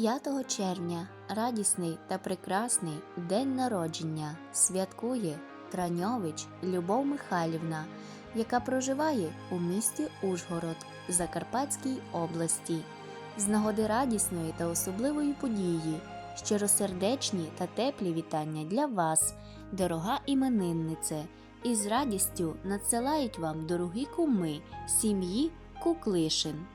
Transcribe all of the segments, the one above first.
5 червня радісний та прекрасний день народження святкує Траньович Любов Михайлівна, яка проживає у місті Ужгород Закарпатській області. З нагоди радісної та особливої події, щиросердечні та теплі вітання для вас, дорога імениннице, і з радістю надсилають вам дорогі куми сім'ї Куклишин.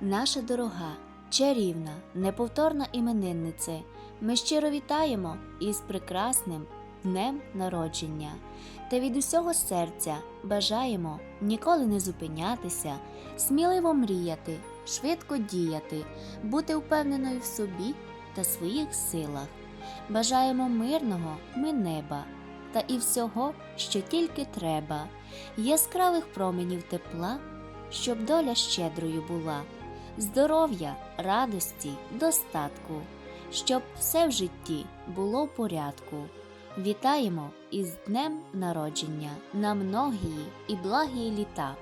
Наша дорога, чарівна, неповторна імениннице, ми щиро вітаємо із прекрасним днем народження. Та від усього серця бажаємо ніколи не зупинятися, сміливо мріяти, швидко діяти, бути впевненою в собі та своїх силах. Бажаємо мирного ми неба та і всього, що тільки треба, яскравих променів тепла, щоб доля щедрою була здоров'я, радості, достатку, щоб все в житті було в порядку. Вітаємо із днем народження на многії і благі літа.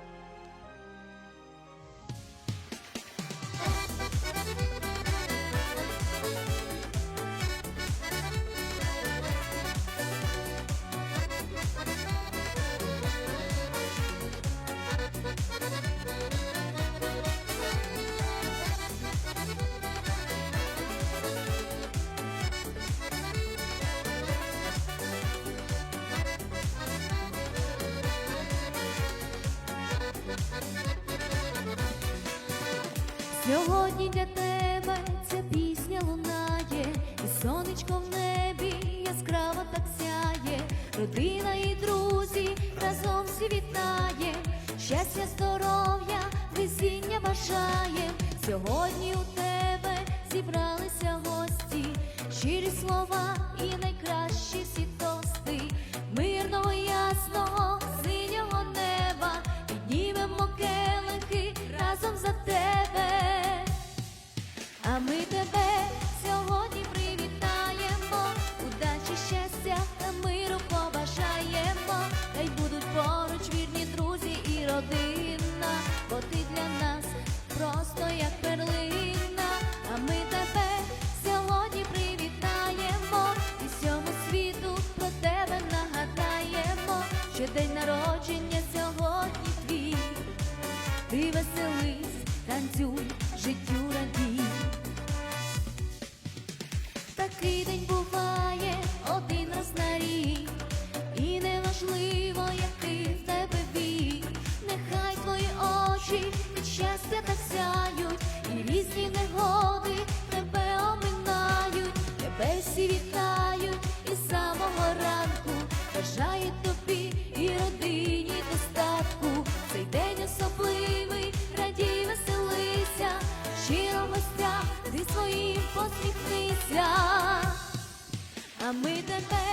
Сьогодні для тебе ця пісня лунає, і сонечко в небі яскраво так сяє, родина і друзі разом всі вітає, щастя, здоров'я, везіння бажає. Сьогодні у тебе зібралися гості, щирі слова і найкращі ми тебе посміхнися. А ми тебе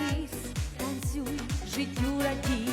колись танцюй, життю радій.